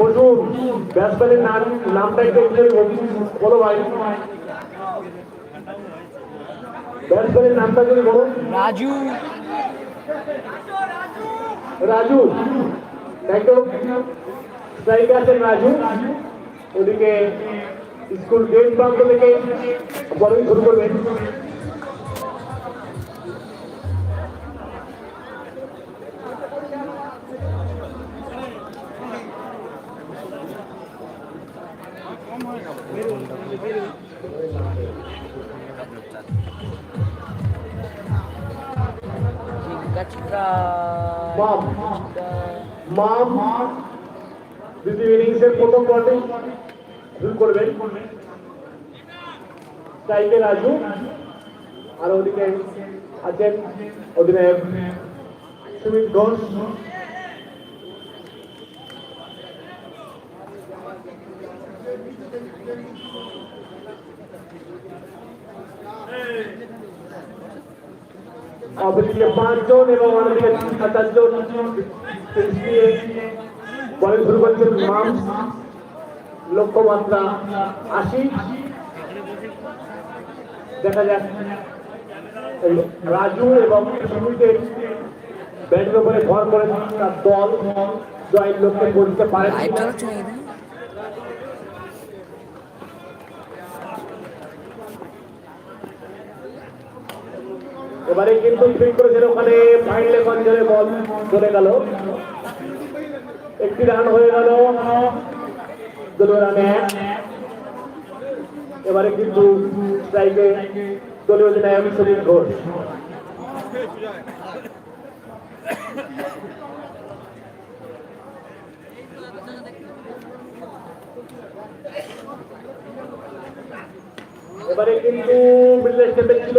প্রচুর ব্যাটসম্যানের নাম নামটা একটু। বলো ভাই। ব্যাটসম্যানের নামটা যদি বলুন রাজু। রাজু। একদম স্ট্রাইকার আছেন রাজু। ওদিকে স্কুল গেট প্রান্ত থেকে বলিং শুরু করবেন মাম দ্বিতীয় ইনিংসের প্রথম বলটি শুরু করবেন স্ট্রাইকে রাজু আর ওদিকে আছেন অধিনায়ক সুমিত ঘোষ অপরদিকে পাঁচজন এবং লক্ষ্যমাত্রা আশি। দেখা যাক রাজু এবং সুমিতের ব্যাটের উপরে ভর করে তার দল জয়ের লক্ষ্যে পৌঁছতে পারে এবারে কিন্তু ফিল্ড করেছেন ওখানে ফাইনালে গঞ্জনে বল। চলে গেল। একটি রান হয়ে গেল। দুটো রানে এবারে কিন্তু স্ট্রাইকে দলীয় অধিনায়ক সুনীল ঘোষ। এবারে কিন্তু মিডল স্টেপে ছিল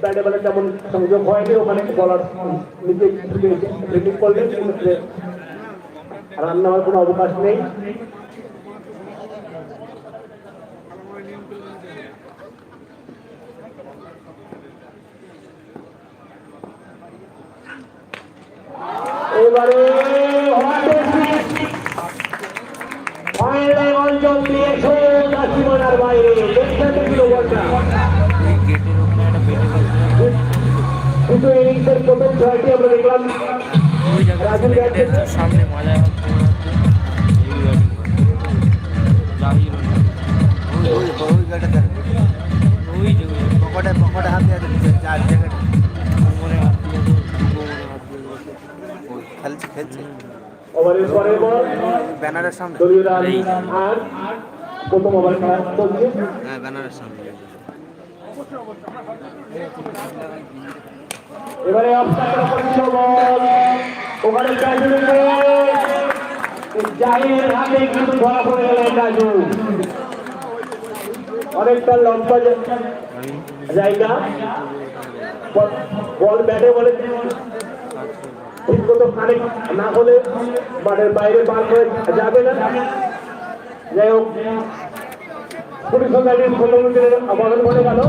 ব্যাটে বলে সংযোগ হয়নি, ওখানে বলার নিচে ব্রেকিং করলেন, সেক্ষেত্রে রান কোনো অবকাশ নেই। এবারে ফাইনাল দিয়ে সোজা সীমানার বলটা ওই গেটের ওখানে একটা বেটে গেছে প্রথম সামনে মজা পকেটে পকেটে চার জায়গাটা খেলছে ব্যানারের সামনে দলীয় ওভার খেলা চলছে। হ্যাঁ ব্যানারের সামনে। এবারে অপরিচিত বল। ওখানে কিন্তু অনেকটা লম্বা জায়গা। বল- ব্যাটে বলে ঠিক মতো কানেক্ট না হলে মাঠের বাইরে বার করে যাবে না। যাই হোক, পুলিশ সোসাইটির ষোলো মিনিটের গেল।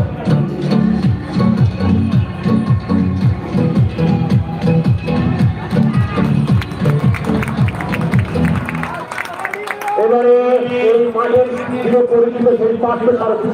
এবারে এই মাঠের চির পরিচিত সেই পার্শ্ব সারথী